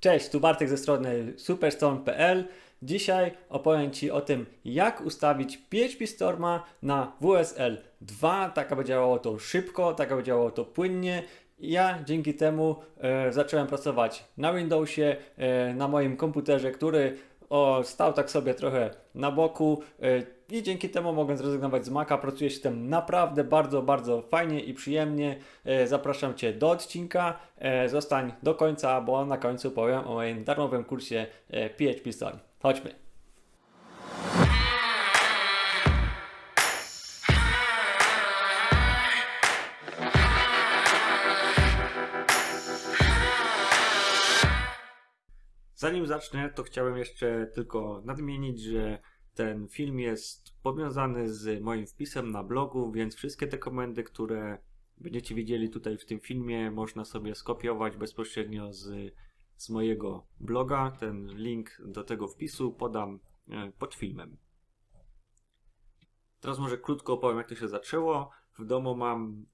Cześć, tu Bartek ze strony superstorm.pl. Dzisiaj opowiem Ci o tym, jak ustawić PHP Storma na WSL 2, tak aby działało to szybko, tak aby działało to płynnie. Ja dzięki temu e, zacząłem pracować na Windowsie, e, na moim komputerze, który o, stał tak sobie trochę na boku e, i dzięki temu mogę zrezygnować z Maca. Pracuje się tam naprawdę bardzo, bardzo fajnie i przyjemnie. E, Zapraszam Cię do odcinka. E, Zostań do końca, bo na końcu powiem o moim darmowym kursie e, PHP Storm. Chodźmy. Zanim zacznę, to chciałem jeszcze tylko nadmienić, że ten film jest powiązany z moim wpisem na blogu, więc wszystkie te komendy, które będziecie widzieli tutaj w tym filmie, można sobie skopiować bezpośrednio z, z mojego bloga. Ten link do tego wpisu podam e, pod filmem. Teraz może krótko opowiem, jak to się zaczęło. W domu mam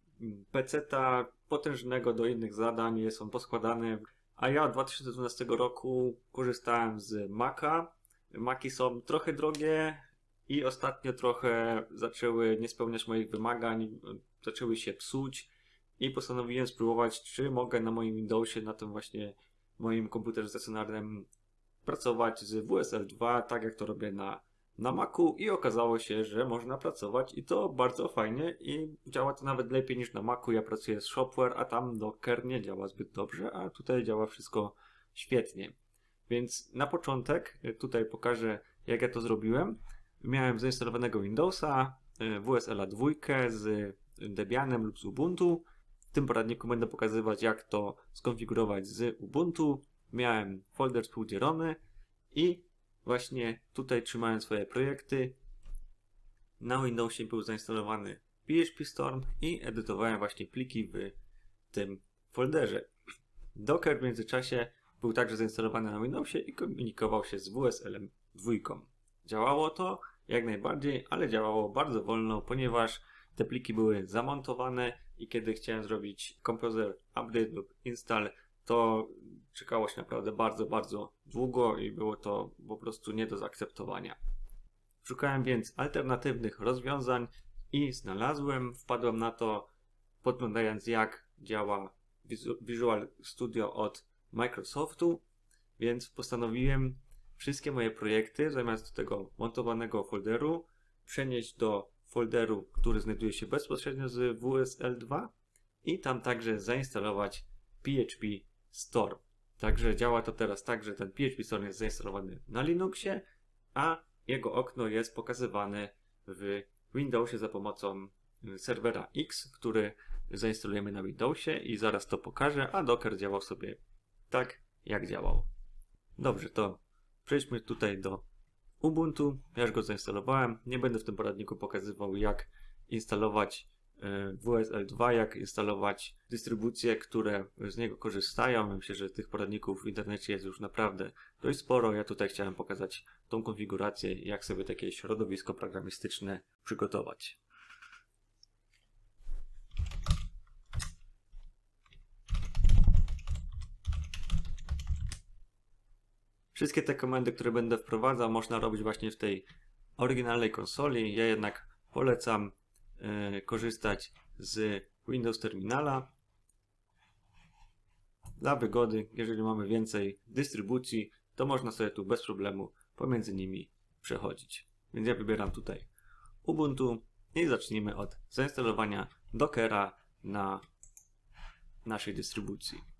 peceta potężnego do innych zadań, jest on poskładany, a ja od 2012 roku korzystałem z Maca. Maki są trochę drogie i ostatnio trochę zaczęły nie spełniać moich wymagań, zaczęły się psuć i postanowiłem spróbować, czy mogę na moim Windowsie, na tym właśnie moim komputerze stacjonarnym pracować z WSL 2, tak jak to robię na, na Macu i okazało się, że można pracować i to bardzo fajnie i działa to nawet lepiej niż na Macu. Ja pracuję z Shopware, a tam Docker nie działa zbyt dobrze, a tutaj działa wszystko świetnie. Więc na początek y, tutaj pokażę, jak ja to zrobiłem. Miałem zainstalowanego Windowsa, y, WSL 2 z Debianem lub z Ubuntu. W tym poradniku będę pokazywać, jak to skonfigurować z Ubuntu. Miałem folder współdzielony i właśnie tutaj trzymałem swoje projekty. Na Windowsie był zainstalowany PHP Storm i edytowałem właśnie pliki w tym folderze. Docker w międzyczasie był także zainstalowany na Windowsie i komunikował się z WSL 2. Działało to jak najbardziej, ale działało bardzo wolno, ponieważ te pliki były zamontowane i kiedy chciałem zrobić Composer Update lub Install, to czekało się naprawdę bardzo, bardzo długo i było to po prostu nie do zaakceptowania. Szukałem więc alternatywnych rozwiązań i znalazłem, wpadłem na to podglądając jak działa Visual Studio od Microsoftu, więc postanowiłem wszystkie moje projekty zamiast tego montowanego folderu przenieść do folderu, który znajduje się bezpośrednio z WSL2 i tam także zainstalować PHP Storm. Także działa to teraz tak, że ten PHP Storm jest zainstalowany na Linuxie, a jego okno jest pokazywane w Windowsie za pomocą serwera X, który zainstalujemy na Windowsie i zaraz to pokażę, a Docker działał sobie tak, jak działał. Dobrze, to przejdźmy tutaj do Ubuntu. Ja już go zainstalowałem. Nie będę w tym poradniku pokazywał, jak instalować WSL2, jak instalować dystrybucje, które z niego korzystają. Myślę, że tych poradników w internecie jest już naprawdę dość sporo. Ja tutaj chciałem pokazać tą konfigurację, jak sobie takie środowisko programistyczne przygotować. Wszystkie te komendy, które będę wprowadzał, można robić właśnie w tej oryginalnej konsoli. Ja jednak polecam y, korzystać z Windows Terminala. Dla wygody, jeżeli mamy więcej dystrybucji, to można sobie tu bez problemu pomiędzy nimi przechodzić. Więc ja wybieram tutaj Ubuntu i zacznijmy od zainstalowania Dockera na naszej dystrybucji.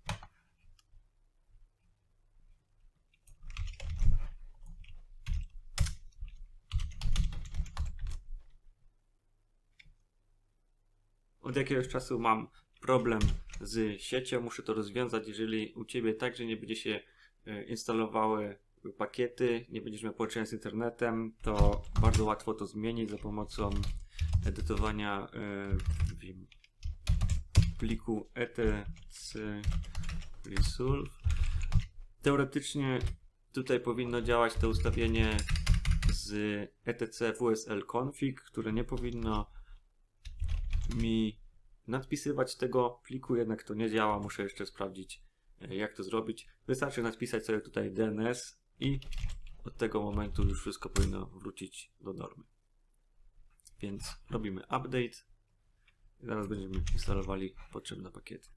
Od jakiegoś czasu mam problem z siecią, muszę to rozwiązać. Jeżeli u Ciebie także nie będzie się e, instalowały pakiety, nie będziesz miał połączenia z internetem, to bardzo łatwo to zmienić za pomocą edytowania yy, pliku etc resolve. Teoretycznie tutaj powinno działać to ustawienie z etc wsl config, które nie powinno mi nadpisywać tego pliku, jednak to nie działa. Muszę jeszcze sprawdzić, e, jak to zrobić. Wystarczy napisać sobie tutaj DNS i od tego momentu już wszystko powinno wrócić do normy. Więc robimy update zaraz będziemy instalowali potrzebne pakiety.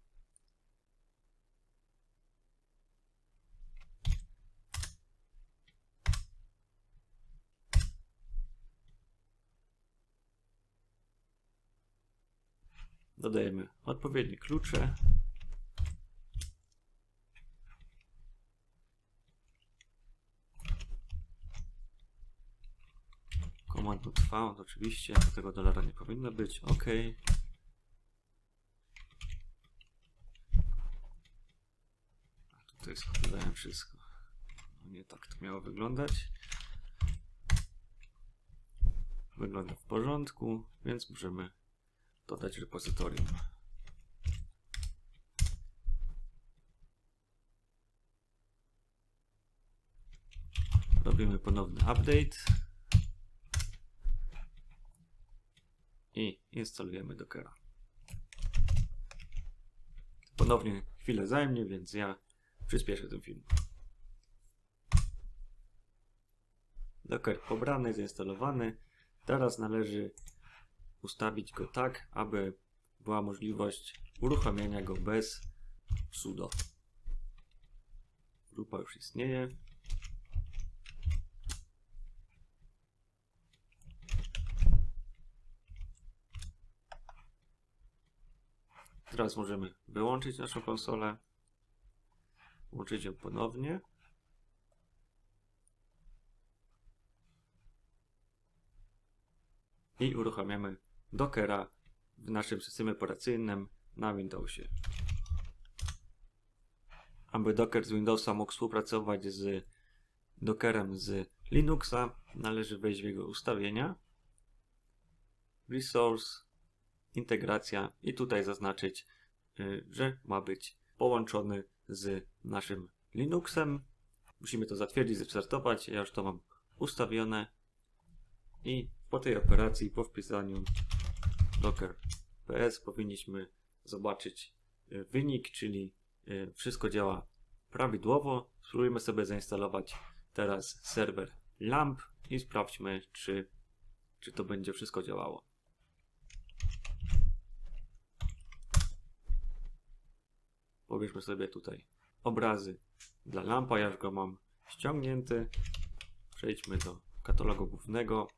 Dodajemy odpowiednie klucze. Komandu found oczywiście, tego dolara nie powinno być. OK. A tutaj skopowałem wszystko. No nie tak to miało wyglądać. Wygląda w porządku, więc możemy dodać repozytorium. Robimy ponowny update i instalujemy Dockera. Ponownie chwilę zajmie, więc ja przyspieszę ten film. Docker pobrany, zainstalowany. Teraz należy ustawić go tak, aby była możliwość uruchomienia go bez sudo. Grupa już istnieje. Teraz możemy wyłączyć naszą konsolę, włączyć ją ponownie. I uruchamiamy Dockera w naszym systemie operacyjnym na Windowsie. Aby Docker z Windowsa mógł współpracować z Dockerem z Linuxa, należy wejść w jego ustawienia, Resource, integracja i tutaj zaznaczyć, y, że ma być połączony z naszym Linuxem. Musimy to zatwierdzić, zrestartować. Ja już to mam ustawione i po tej operacji, po wpisaniu docker ps powinniśmy zobaczyć y, wynik, czyli y, wszystko działa prawidłowo. Spróbujmy sobie zainstalować teraz serwer LAMP i sprawdźmy, czy, czy to będzie wszystko działało. Pobierzmy sobie tutaj obrazy dla lampa. Ja już go mam ściągnięty. Przejdźmy do katalogu głównego,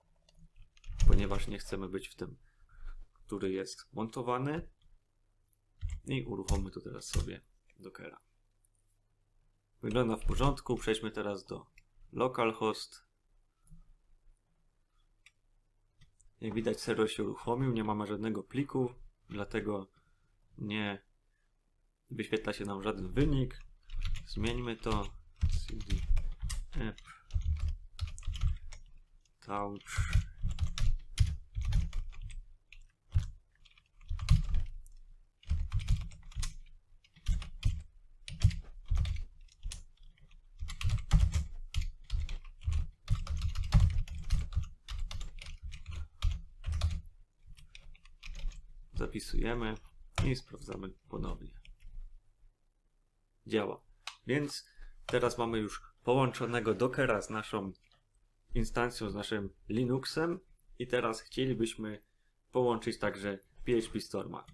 ponieważ nie chcemy być w tym, który jest montowany. I uruchommy to teraz sobie Dockera. Wygląda w porządku. Przejdźmy teraz do localhost. Jak widać serwer się uruchomił, nie mamy żadnego pliku, dlatego nie wyświetla się nam żaden wynik. Zmieńmy to. cd app touch zapisujemy i sprawdzamy ponownie. Działa. Więc teraz mamy już połączonego Dockera z naszą instancją, z naszym Linuxem i teraz chcielibyśmy połączyć także PHP Storma.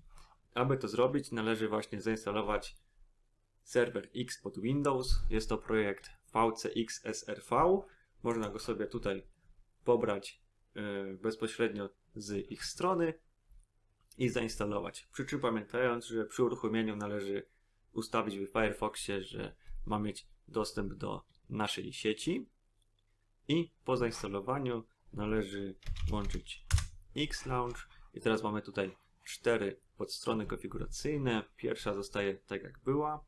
Aby to zrobić, należy właśnie zainstalować serwer X pod Windows. Jest to projekt VCXSRV. Można go sobie tutaj pobrać yy, bezpośrednio z ich strony i zainstalować. Przy czym pamiętając, że przy uruchomieniu należy ustawić w Firefoxie, że ma mieć dostęp do naszej sieci i po zainstalowaniu należy włączyć Xlaunch i teraz mamy tutaj cztery podstrony konfiguracyjne. Pierwsza zostaje tak jak była,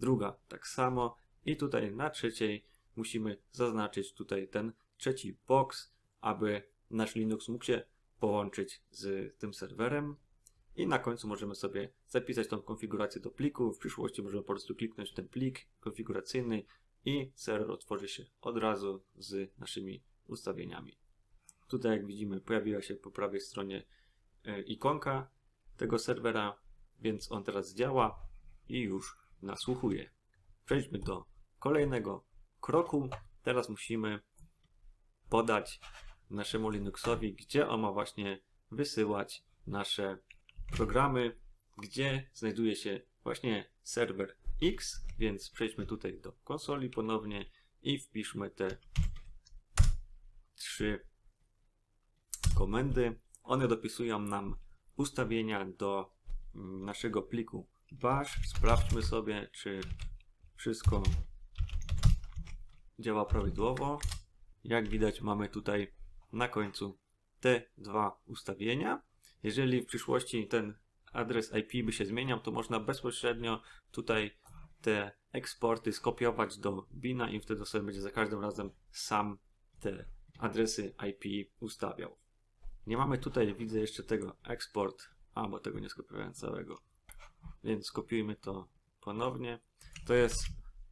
druga tak samo i tutaj na trzeciej musimy zaznaczyć tutaj ten trzeci box, aby nasz Linux mógł się połączyć z tym serwerem. I na końcu możemy sobie zapisać tą konfigurację do pliku. W przyszłości możemy po prostu kliknąć ten plik konfiguracyjny i serwer otworzy się od razu z naszymi ustawieniami. Tutaj jak widzimy pojawiła się po prawej stronie e, ikonka tego serwera, więc on teraz działa i już nasłuchuje. Przejdźmy do kolejnego kroku. Teraz musimy podać naszemu Linuxowi, gdzie on ma właśnie wysyłać nasze programy, gdzie znajduje się właśnie serwer X, więc przejdźmy tutaj do konsoli ponownie i wpiszmy te trzy komendy. One dopisują nam ustawienia do mm, naszego pliku bash. Sprawdźmy sobie, czy wszystko działa prawidłowo. Jak widać mamy tutaj na końcu te dwa ustawienia. Jeżeli w przyszłości ten adres IP by się zmieniał, to można bezpośrednio tutaj te eksporty skopiować do bina i wtedy sobie będzie za każdym razem sam te adresy IP ustawiał. Nie mamy tutaj, widzę jeszcze tego export, a bo tego nie skopiowałem całego, więc skopiujmy to ponownie. To jest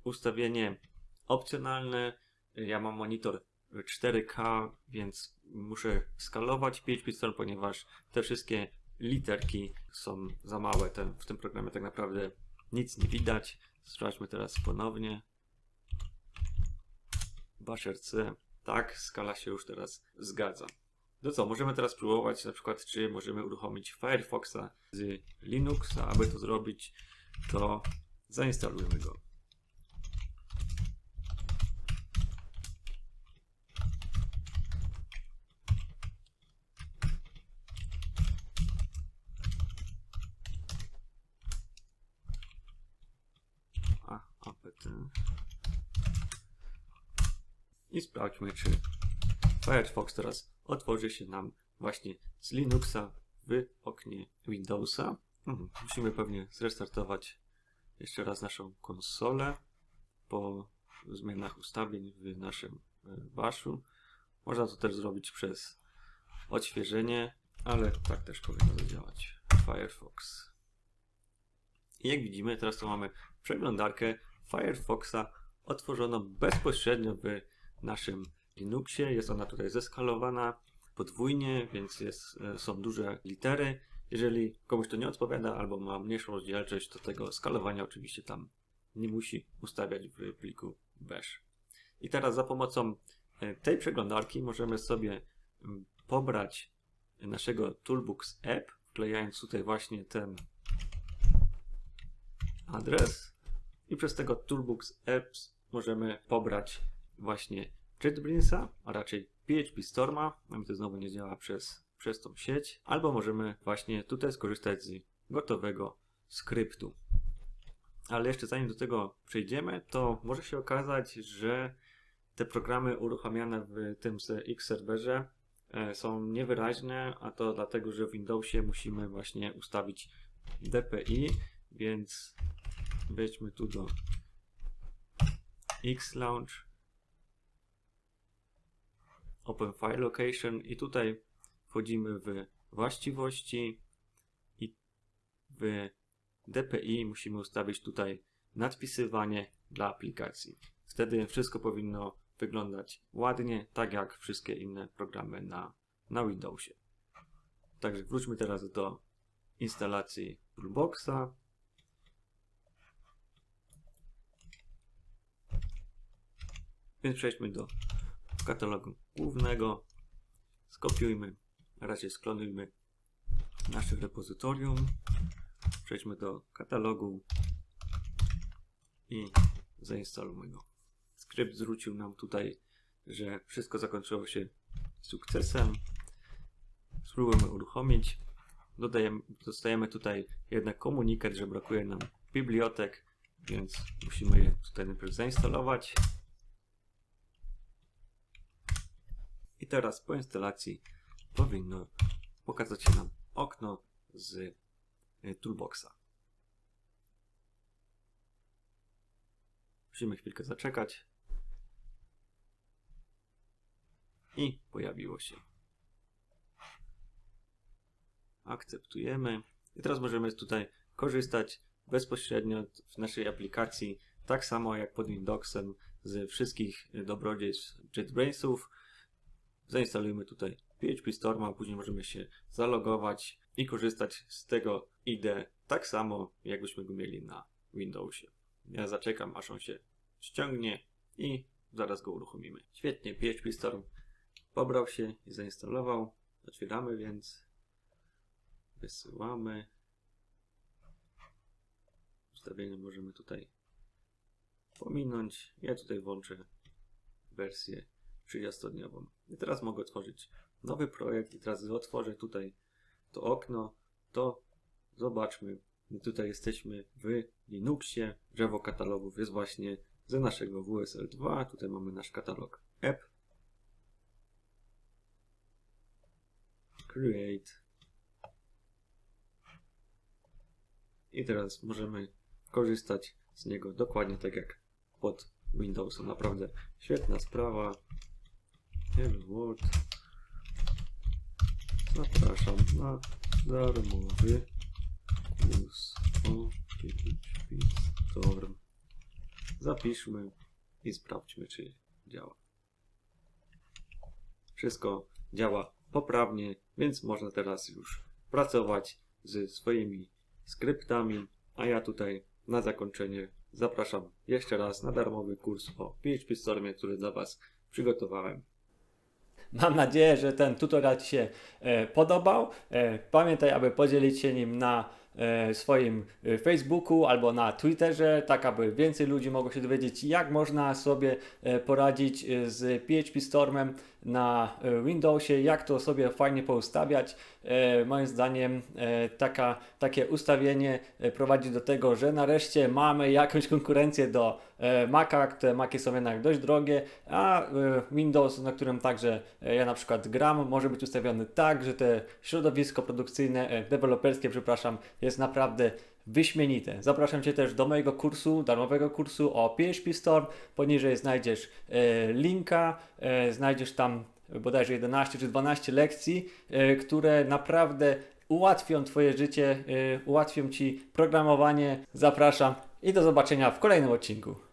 ustawienie opcjonalne. Ja mam monitor 4K, więc muszę skalować 5 pixel, ponieważ te wszystkie literki są za małe. Ten, w tym programie tak naprawdę nic nie widać. Sprawdźmy teraz ponownie. Basher C. Tak, skala się już teraz zgadza. No co, możemy teraz spróbować na przykład, czy możemy uruchomić Firefoxa z Linuxa. Aby to zrobić, to zainstalujmy go. A, apt. I sprawdźmy, czy Firefox teraz otworzy się nam właśnie z Linuxa w oknie Windowsa. Mhm. Musimy pewnie zrestartować jeszcze raz naszą konsolę po zmianach ustawień w naszym e, bashu. Można to też zrobić przez odświeżenie, ale tak też powinno zadziałać Firefox. I jak widzimy, teraz tu mamy przeglądarkę Firefoxa otworzoną bezpośrednio w naszym Linuxie. Jest ona tutaj zeskalowana podwójnie, więc jest, e, są duże litery. Jeżeli komuś to nie odpowiada albo ma mniejszą rozdzielczość, to tego skalowania oczywiście tam nie musi ustawiać w pliku bash. I teraz za pomocą e, tej przeglądarki możemy sobie mm, pobrać naszego Toolbox App, wklejając tutaj właśnie ten adres i przez tego Toolbox Apps możemy pobrać właśnie JetBrainsa, a raczej PHP Storma, a mi to znowu nie działa przez, przez tą sieć, albo możemy właśnie tutaj skorzystać z gotowego skryptu. Ale jeszcze zanim do tego przejdziemy, to może się okazać, że te programy uruchamiane w tym X serwerze e, są niewyraźne, a to dlatego, że w Windowsie musimy właśnie ustawić DPI, więc wejdźmy tu do Xlaunch Open File Location i tutaj wchodzimy w właściwości i w DPI musimy ustawić tutaj nadpisywanie dla aplikacji. Wtedy wszystko powinno wyglądać ładnie, tak jak wszystkie inne programy na, na Windowsie. Także wróćmy teraz do instalacji Toolboxa. Więc przejdźmy do katalogu głównego. Skopiujmy, na razie sklonujmy nasze repozytorium. Przejdźmy do katalogu i zainstalujmy go. Skrypt zwrócił nam tutaj, że wszystko zakończyło się sukcesem. Spróbujmy uruchomić. Dodajemy, dostajemy tutaj jednak komunikat, że brakuje nam bibliotek, więc musimy je tutaj najpierw zainstalować. I teraz po instalacji powinno pokazać się nam okno z y, Toolboxa. Musimy chwilkę zaczekać. I pojawiło się. Akceptujemy. I teraz możemy tutaj korzystać bezpośrednio w naszej aplikacji, tak samo jak pod Windowsem, z wszystkich dobrodziejstw JetBrainsów. Zainstalujemy tutaj PHP Storm, a później możemy się zalogować i korzystać z tego IDE tak samo, jakbyśmy go mieli na Windowsie. Ja zaczekam, aż on się ściągnie i zaraz go uruchomimy. Świetnie, PHP Storm pobrał się i zainstalował. Otwieramy więc. Wysyłamy. Ustawienie możemy tutaj pominąć. Ja tutaj włączę wersję 30-dniową. I teraz mogę otworzyć nowy projekt i teraz otworzę tutaj to okno, to zobaczmy. My tutaj jesteśmy w Linuxie. Drzewo katalogów jest właśnie ze naszego WSL2. Tutaj mamy nasz katalog app. Create. I teraz możemy korzystać z niego dokładnie tak jak pod Windowsem. Naprawdę świetna sprawa. World. Zapraszam na darmowy kurs o PHP Storm. Zapiszmy i sprawdźmy, czy działa. Wszystko działa poprawnie, więc można teraz już pracować ze swoimi skryptami. A ja tutaj na zakończenie zapraszam jeszcze raz na darmowy kurs o PHP Stormie, który dla Was przygotowałem. Mam nadzieję, że ten tutorial Ci się e, podobał. E, pamiętaj, aby podzielić się nim na e, swoim Facebooku albo na Twitterze, tak aby więcej ludzi mogło się dowiedzieć, jak można sobie poradzić z PHP Stormem na Windowsie, jak to sobie fajnie poustawiać. E, moim zdaniem e, taka, takie ustawienie e, prowadzi do tego, że nareszcie mamy jakąś konkurencję do Maca, te Maci są jednak dość drogie, a Windows, na którym także ja na przykład gram, może być ustawiony tak, że te środowisko produkcyjne, deweloperskie, przepraszam, jest naprawdę wyśmienite. Zapraszam Cię też do mojego kursu, darmowego kursu o PHP Storm. Poniżej znajdziesz linka, znajdziesz tam bodajże 11 czy 12 lekcji, e, które naprawdę ułatwią Twoje życie, e, ułatwią Ci programowanie. Zapraszam i do zobaczenia w kolejnym odcinku.